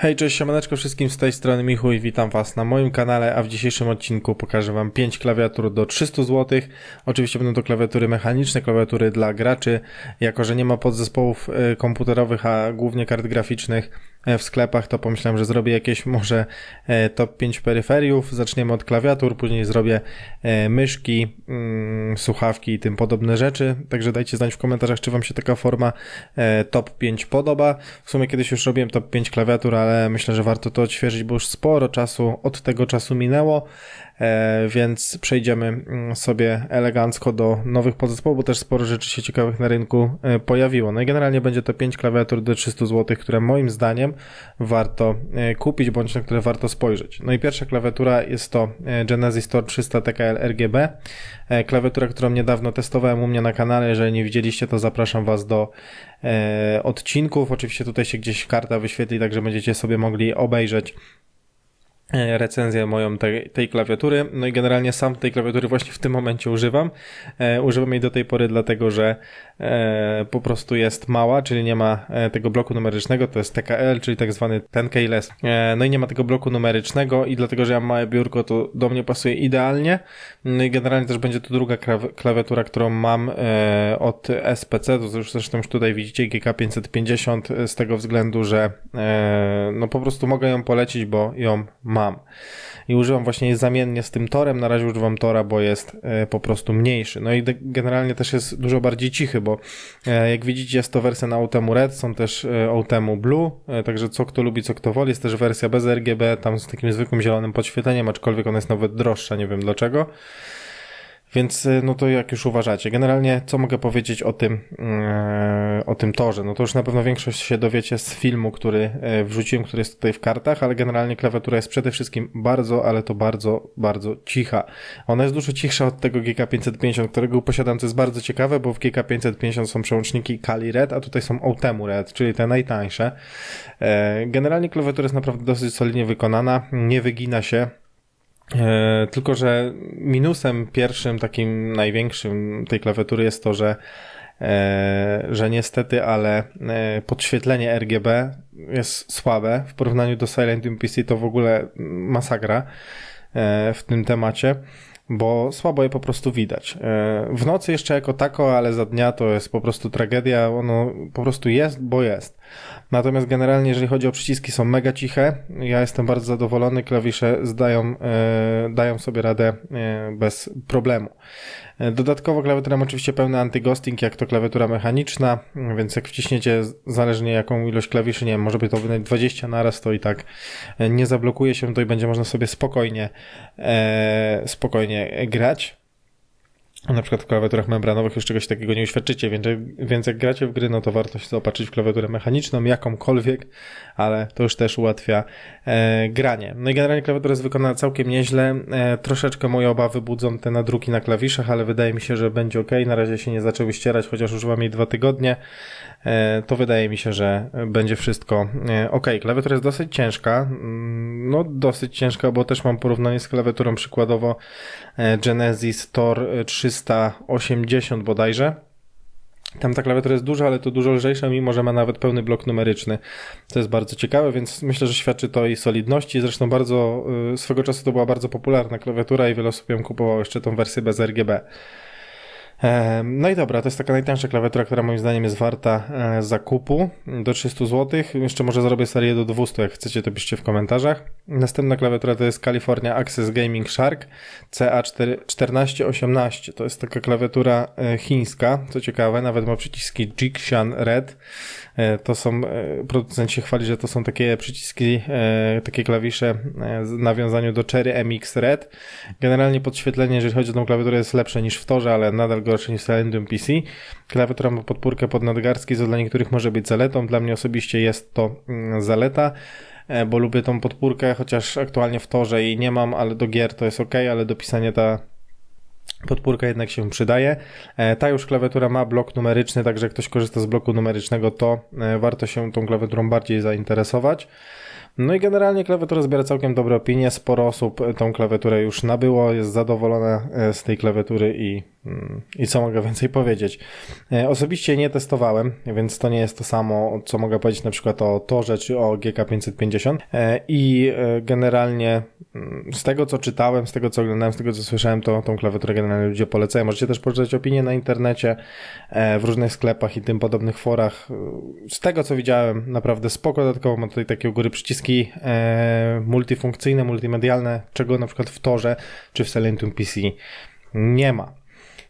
Hej, cześć, siemaneczko wszystkim z tej strony Michu i witam was na moim kanale, a w dzisiejszym odcinku pokażę wam 5 klawiatur do 300 zł. Oczywiście będą to klawiatury mechaniczne, klawiatury dla graczy, jako że nie ma podzespołów y, komputerowych, a głównie kart graficznych w sklepach, to pomyślałem, że zrobię jakieś może e, top 5 peryferiów. Zaczniemy od klawiatur, później zrobię e, myszki, mm, słuchawki i tym podobne rzeczy. Także dajcie znać w komentarzach, czy wam się taka forma e, top 5 podoba. W sumie kiedyś już robiłem top 5 klawiatur, ale myślę, że warto to odświeżyć, bo już sporo czasu od tego czasu minęło, e, więc przejdziemy mm, sobie elegancko do nowych podzespołów, bo też sporo rzeczy się ciekawych na rynku e, pojawiło. No i generalnie będzie to 5 klawiatur do 300 zł, które moim zdaniem warto e, kupić, bądź na które warto spojrzeć. No i pierwsza klawiatura jest to e, Genesis Tor 300 TKL RGB, e, klawiatura, którą niedawno testowałem u mnie na kanale. Jeżeli nie widzieliście, to zapraszam Was do odcinków. Oczywiście tutaj się gdzieś karta wyświetli, także będziecie sobie mogli obejrzeć recenzję moją tej, tej klawiatury. No i generalnie sam tej klawiatury właśnie w tym momencie używam. E, używam jej do tej pory dlatego, że e, po prostu jest mała, czyli nie ma e, tego bloku numerycznego, to jest TKL, czyli tak zwany 10K less. E, no i nie ma tego bloku numerycznego i dlatego, że ja mam małe biurko, to do mnie pasuje idealnie. No i generalnie też będzie to druga klawiatura, którą mam e, od SPC, to już zresztą już tutaj widzicie GK550 e, z tego względu, że e, no po prostu mogę ją polecić, bo ją mam. I używam właśnie zamiennie z tym torem. Na razie używam tora, bo jest e, po prostu mniejszy. No i generalnie też jest dużo bardziej cichy, bo e, jak widzicie jest to wersja na Autemu Red, są też e, Autemu Blue, e, także co kto lubi, co kto woli. Jest też wersja bez RGB, tam z takim zwykłym zielonym podświetleniem, aczkolwiek ona jest nawet droższa, nie wiem dlaczego. Więc y, no to jak już uważacie. Generalnie co mogę powiedzieć o tym, yy, o tym torze? No to już na pewno większość się dowiecie z filmu, który yy, wrzuciłem, który jest tutaj w kartach, ale generalnie klawiatura jest przede wszystkim bardzo, ale to bardzo, bardzo cicha. Ona jest dużo cichsza od tego GK550, którego posiadam, co jest bardzo ciekawe, bo w GK550 są przełączniki Kali Red, a tutaj są Outemu Red, czyli te najtańsze. Yy, generalnie klawiatura jest naprawdę dosyć solidnie wykonana, nie wygina się. E, tylko, że minusem pierwszym, takim największym tej klawiatury jest to, że, e, że niestety, ale e, podświetlenie RGB jest słabe. W porównaniu do Silent PC to w ogóle masakra w tym temacie, bo słabo je po prostu widać. W nocy jeszcze jako tako, ale za dnia to jest po prostu tragedia. Ono po prostu jest, bo jest. Natomiast generalnie, jeżeli chodzi o przyciski, są mega ciche. Ja jestem bardzo zadowolony. Klawisze zdają, e, dają sobie radę e, bez problemu. E, Dodatkowo klawiatura ma oczywiście pełny antyghosting, jak to klawiatura mechaniczna, więc jak wciśniecie zależnie jaką ilość klawiszy, nie wiem, może by to wydać 20 naraz, to i tak nie zablokuje się, to i będzie można sobie spokojnie, spokojnie grać. Na przykład w klawiaturach membranowych już czegoś takiego nie uświadczycie, więc, więc jak gracie w gry, no to warto się zaopatrzyć w klawiaturę mechaniczną, jakąkolwiek, ale to już też ułatwia e, granie. No i generalnie klawiatura jest wykonana całkiem nieźle. E, troszeczkę moje obawy budzą te nadruki na klawiszach, ale wydaje mi się, że będzie ok. Na razie się nie zaczęły ścierać, chociaż używam jej dwa tygodnie. E, to wydaje mi się, że będzie wszystko e, ok. Klawiatura jest dosyć ciężka. Mm, No, dosyć ciężka, bo też mam porównanie z klawiaturą przykładowo e, Genesis Tor 380 bodajże. Tam ta klawiatura jest duża, ale to dużo lżejsza, mimo że ma nawet pełny blok numeryczny. To jest bardzo ciekawe, więc myślę, że świadczy to jej solidności. Zresztą bardzo, swego czasu to była bardzo popularna klawiatura i wiele osób ją kupowało jeszcze tą wersję bez RGB. No i dobra, to jest taka najtańsza klawiatura, która moim zdaniem jest warta e, zakupu do 300 zł. Jeszcze może zrobię serię do 200, jak chcecie to piszcie w komentarzach. Następna klawiatura to jest California Access Gaming Shark CA1418. To jest taka klawiatura e, chińska, co ciekawe, nawet ma przyciski Jixian Red. E, To są, e, producent się chwali, że to są takie przyciski, takie klawisze w nawiązaniu do Cherry MX Red. Generalnie podświetlenie, jeżeli chodzi o tą klawiaturę, jest lepsze niż w torze, ale nadal gorsze niż w Selenium PC. Klawiatura ma podpórkę pod nadgarstki, co dla niektórych może być zaletą. Dla mnie osobiście jest to mm, zaleta bo lubię tą podpórkę, chociaż aktualnie w torze jej nie mam, ale do gier to jest ok, ale do pisania ta podpórka jednak się przydaje. E, Ta już klawiatura ma blok numeryczny, także jak ktoś korzysta z bloku numerycznego, to e, warto się tą klawiaturą bardziej zainteresować. No i generalnie klawiatura zbiera całkiem dobre opinie. Sporo osób tą klawiaturę już nabyło, jest zadowolona e, z tej klawiatury i I co mogę więcej powiedzieć? E, osobiście nie testowałem, więc to nie jest to samo, co mogę powiedzieć na przykład o Torze czy o GK550. E, I e, generalnie mm, z tego, co czytałem, z tego, co oglądałem, z tego, co słyszałem, to tą klawiaturę generalnie ludzie polecają. Możecie też poczytać opinie na internecie, w różnych sklepach i tym podobnych forach. Z tego, co widziałem, naprawdę spoko. Dodatkowo ma tutaj takie u góry przyciski multifunkcyjne, multimedialne, czego na przykład w Torze czy w Selenium PC nie ma.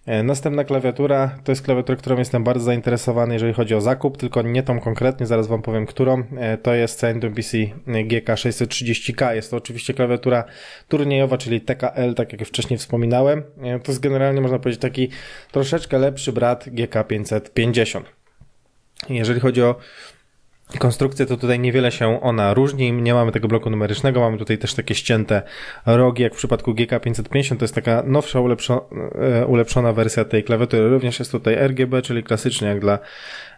E, następna klawiatura to jest klawiatura, którą jestem bardzo zainteresowany, jeżeli chodzi o zakup, tylko nie tą konkretnie, zaraz Wam powiem którą. E, to jest Centum PC GK630K. Jest to oczywiście klawiatura turniejowa, czyli TKL, tak jak wcześniej wspominałem. E, to jest generalnie, można powiedzieć, taki troszeczkę lepszy brat GK550. Jeżeli chodzi o konstrukcję, to tutaj niewiele się ona różni. Nie mamy tego bloku numerycznego, mamy tutaj też takie ścięte rogi, jak w przypadku GK550. To jest taka nowsza, ulepszo, e, ulepszona wersja tej klawiatury. Również jest tutaj RGB, czyli klasycznie jak dla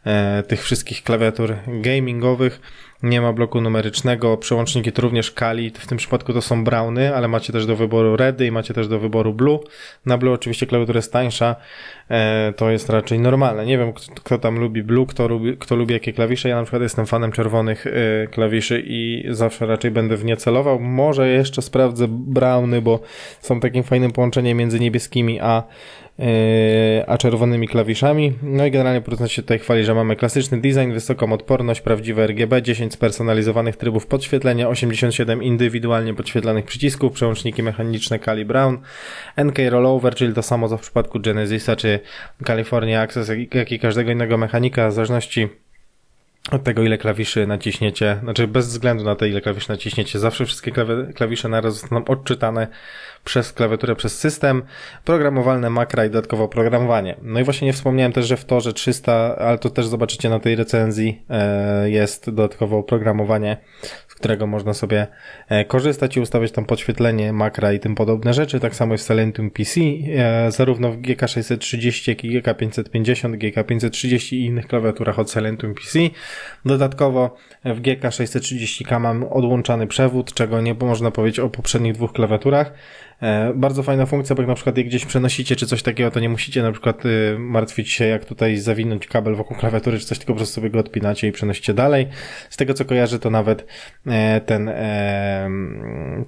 e, tych wszystkich klawiatur gamingowych. Nie ma bloku numerycznego, przełączniki to również Kali, w tym przypadku to są Browny, ale macie też do wyboru Redy i macie też do wyboru Blue. Na Blue oczywiście klawiatura jest tańsza, e, to jest raczej normalne. Nie wiem, kto, tam lubi Blue, kto lubi, kto lubi jakie klawisze. Ja na przykład jestem fanem czerwonych e, klawiszy i zawsze raczej będę w nie celował. Może jeszcze sprawdzę Browny, bo są takim fajnym połączeniem między niebieskimi a a czerwonymi klawiszami. No i generalnie producent się tutaj chwali, że mamy klasyczny design, wysoką odporność, prawdziwe RGB, 10 spersonalizowanych trybów podświetlenia, 87 indywidualnie podświetlanych przycisków, przełączniki mechaniczne Kali Brown, NK Rollover, czyli to samo co w przypadku Genesisa czy California Access, jak i każdego innego mechanika, w zależności od tego, ile klawiszy naciśniecie, znaczy bez względu na to, ile klawiszy naciśniecie, zawsze wszystkie klawisze naraz zostaną odczytane przez klawiaturę, przez system, programowalne makra i dodatkowo oprogramowanie. No i właśnie nie wspomniałem też, że w Torze 300, ale to też zobaczycie na tej recenzji, e, jest dodatkowo oprogramowanie, z którego można sobie e, korzystać i ustawiać tam podświetlenie makra i tym podobne rzeczy. Tak samo jest w Selenium PC, e, zarówno w GK630, jak i GK550, GK530 i innych klawiaturach od Selenium PC. Dodatkowo w GK630K mam odłączany przewód, czego nie można powiedzieć o poprzednich dwóch klawiaturach. E, bardzo fajna funkcja, bo jak na przykład je gdzieś przenosicie czy coś takiego, to nie musicie na przykład y, martwić się, jak tutaj zawinąć kabel wokół klawiatury czy coś, tylko po prostu sobie go odpinacie i przenosicie dalej. Z tego co kojarzę, to nawet e, ten, e,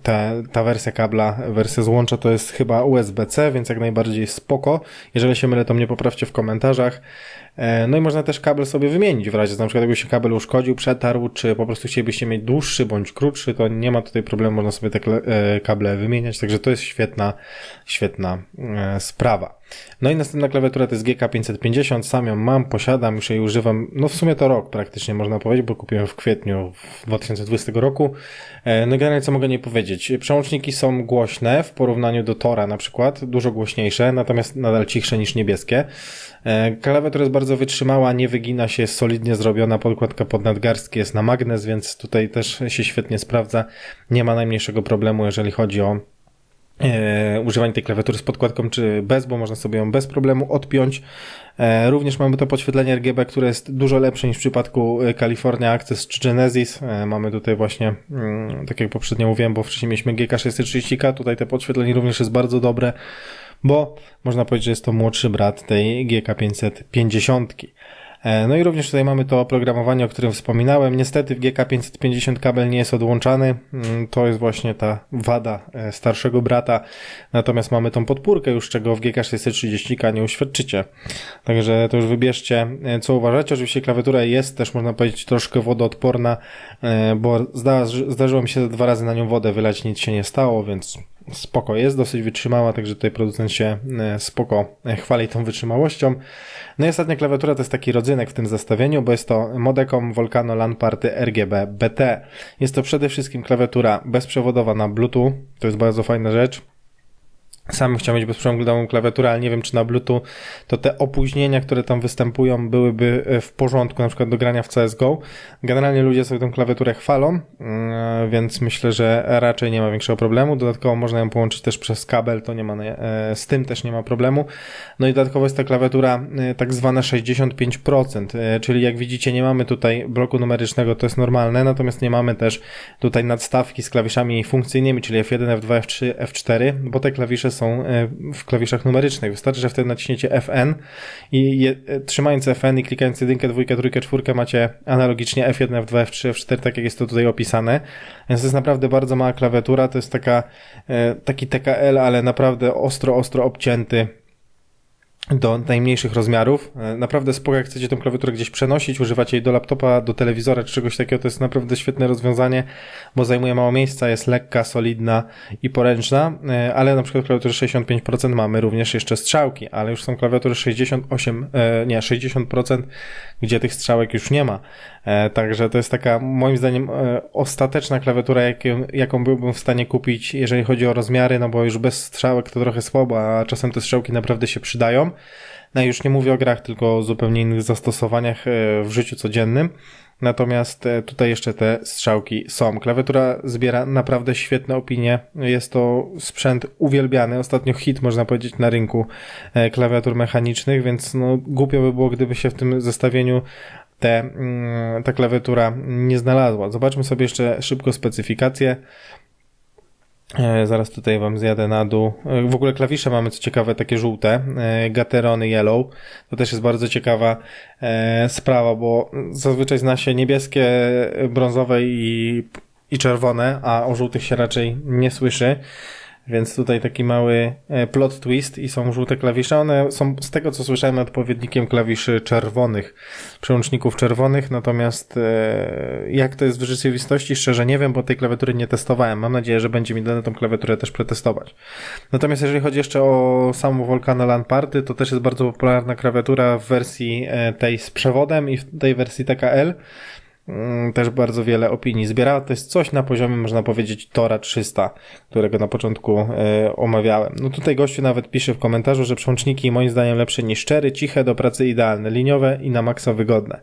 ta, ta wersja kabla, wersja złącza to jest chyba USB-C, więc jak najbardziej spoko. Jeżeli się mylę, to mnie poprawcie w komentarzach. E, no i można też kabel sobie wymienić w razie, na przykład jakby się kabel uszkodził, przetarł, czy po prostu chcielibyście mieć dłuższy bądź krótszy, to nie ma tutaj problemu, można sobie te e, kable wymieniać, także to jest świetna, świetna e, sprawa. No i następna klawiatura to jest GK550, sam ją mam, posiadam, już jej używam, no w sumie to rok praktycznie można powiedzieć, bo kupiłem w kwietniu 2020 roku. No i generalnie co mogę nie powiedzieć, przełączniki są głośne w porównaniu do Tora na przykład, dużo głośniejsze, natomiast nadal cichsze niż niebieskie. Klawiatura jest bardzo wytrzymała, nie wygina się, jest solidnie zrobiona, podkładka pod nadgarstki jest na magnes, więc tutaj też się świetnie sprawdza. Nie ma najmniejszego problemu, jeżeli chodzi o e, używanie tej klawiatury z podkładką czy bez, bo można sobie ją bez problemu odpiąć. E, również mamy to podświetlenie RGB, które jest dużo lepsze niż w przypadku e, California Access czy Genesis. E, mamy tutaj właśnie, mm, tak jak poprzednio mówiłem, bo wcześniej mieliśmy GK630K, tutaj te podświetlenie również jest bardzo dobre bo można powiedzieć, że jest to młodszy brat tej GK550. E, no i również tutaj mamy to oprogramowanie, o którym wspominałem. Niestety w GK550 kabel nie jest odłączany. Mm, to jest właśnie ta wada e, starszego brata. Natomiast mamy tą podpórkę już, czego w GK630K nie uświadczycie. Także to już wybierzcie, e, co uważacie. Oczywiście klawiatura jest też, można powiedzieć, troszkę wodoodporna, bo zdarzyło mi się dwa razy na nią wodę wylać, nic się nie stało, więc spoko jest, dosyć wytrzymała, także tutaj producent się e, spoko e, chwali tą wytrzymałością. No i ostatnia klawiatura to jest taki rodzynek w tym zestawieniu, bo jest to Modecom Volcano LAN Party RGB BT. Jest to przede wszystkim klawiatura bezprzewodowa na Bluetooth, to jest bardzo fajna rzecz. Sam chciał mieć bezprzeglądową klawiaturę, ale nie wiem, czy na Bluetooth to te opóźnienia, które tam występują, byłyby e, w porządku, na przykład do grania w CSGO. Generalnie ludzie sobie tę klawiaturę chwalą, mm, więc myślę, że raczej nie ma większego problemu. Dodatkowo można ją połączyć też przez kabel, to nie ma, e, z tym też nie ma problemu. No i dodatkowo jest ta klawiatura e, tak zwana 65%, czyli jak widzicie, nie mamy tutaj bloku numerycznego, to jest normalne, natomiast nie mamy też tutaj nadstawki z klawiszami funkcyjnymi, czyli F1, F2, F3, F4, bo te klawisze są e, w klawiszach numerycznych. Wystarczy, że wtedy naciśniecie FN i je, e, trzymając FN i klikając jedynkę, dwójkę, trójkę, czwórkę macie analogicznie F1, F2, F3, F4, tak jak jest to tutaj opisane. Więc to jest naprawdę bardzo mała klawiatura, to jest taka, e, taki TKL, ale naprawdę ostro, ostro obcięty do najmniejszych rozmiarów. E, Naprawdę spoko, jak chcecie tą klawiaturę gdzieś przenosić, używacie jej do laptopa, do telewizora czy czegoś takiego, to jest naprawdę świetne rozwiązanie, bo zajmuje mało miejsca, jest lekka, solidna i poręczna, e, ale na przykład klawiatury 65% mamy również jeszcze strzałki, ale już są klawiatury 68, e, nie, 60%, gdzie tych strzałek już nie ma. E, Także to jest taka, moim zdaniem, e, ostateczna klawiatura, jaką, jaką byłbym w stanie kupić, jeżeli chodzi o rozmiary, no bo już bez strzałek to trochę słabo, a czasem te strzałki naprawdę się przydają. No już nie mówię o grach, tylko o zupełnie innych zastosowaniach e, w życiu codziennym. Natomiast tutaj jeszcze te strzałki są. Klawiatura zbiera naprawdę świetne opinie. Jest to sprzęt uwielbiany. Ostatnio hit, można powiedzieć, na rynku klawiatur mechanicznych, więc no, głupio by było, gdyby się w tym zestawieniu te, mm, ta klawiatura nie znalazła. Zobaczmy sobie jeszcze szybko specyfikację. E, Zaraz tutaj wam zjadę na dół. E, W ogóle klawisze mamy co ciekawe takie żółte, e, Gaterony Yellow. To też jest bardzo ciekawa sprawa, bo zazwyczaj zna się niebieskie, brązowe i, i czerwone, a o żółtych się raczej nie słyszy. Więc tutaj taki mały e, plot twist i są żółte klawisze. One są z tego co słyszałem odpowiednikiem klawiszy czerwonych, przełączników czerwonych, natomiast e, jak to jest w rzeczywistości, szczerze nie wiem, bo tej klawiatury nie testowałem. Mam nadzieję, że będzie mi dane tą klawiaturę też przetestować. Natomiast jeżeli chodzi jeszcze o samą Volcano LAN Party, to też jest bardzo popularna klawiatura w wersji e, tej z przewodem i w tej wersji TKL. Mm, też bardzo wiele opinii zbiera. To jest coś na poziomie, można powiedzieć, Tora 300, którego na początku e, omawiałem. No tutaj gościu nawet pisze w komentarzu, że przełączniki moim zdaniem lepsze niż 4, ciche, do pracy idealne, liniowe i na maksa wygodne.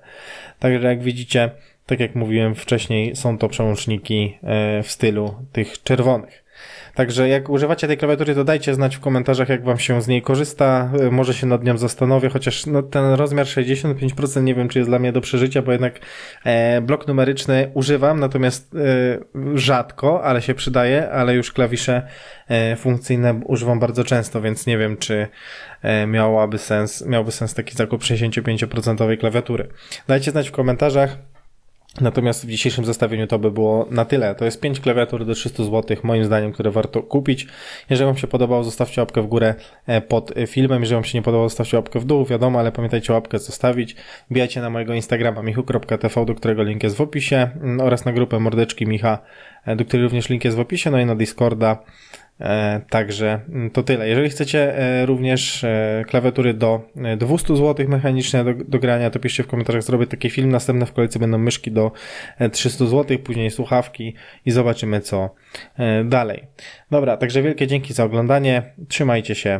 Także jak widzicie, tak jak mówiłem wcześniej, są to przełączniki e, w stylu tych czerwonych. Także jak używacie tej klawiatury, to dajcie znać w komentarzach, jak wam się z niej korzysta. Y, Może się nad nią zastanowię, chociaż no, ten rozmiar 65% nie wiem, czy jest dla mnie do przeżycia, bo jednak e, blok numeryczny używam, natomiast e, rzadko, ale się przydaje, ale już klawisze e, funkcyjne używam bardzo często, więc nie wiem, czy e, miałaby sens, miałby sens taki zakup 65% klawiatury. Dajcie znać w komentarzach. Natomiast w dzisiejszym zestawieniu to by było na tyle. To jest 5 klawiatur do 300 zł, moim zdaniem, które warto kupić. Jeżeli Wam się podobało, zostawcie łapkę w górę e, pod filmem. Jeżeli Wam się nie podobało, zostawcie łapkę w dół, wiadomo, ale pamiętajcie łapkę zostawić. Wbijajcie na mojego Instagrama michu.tv, do którego link jest w opisie mm, oraz na grupę Mordeczki Micha, e, do której również link jest w opisie, no i na Discorda. E, Także mm, to tyle. Jeżeli chcecie e, również e, klawiatury do e, 200 zł mechaniczne do, do grania, to piszcie w komentarzach, zrobię taki film. Następne w kolejce będą myszki do e, 300 zł, później słuchawki i zobaczymy co dalej. Dobra, także wielkie dzięki za oglądanie. Trzymajcie się.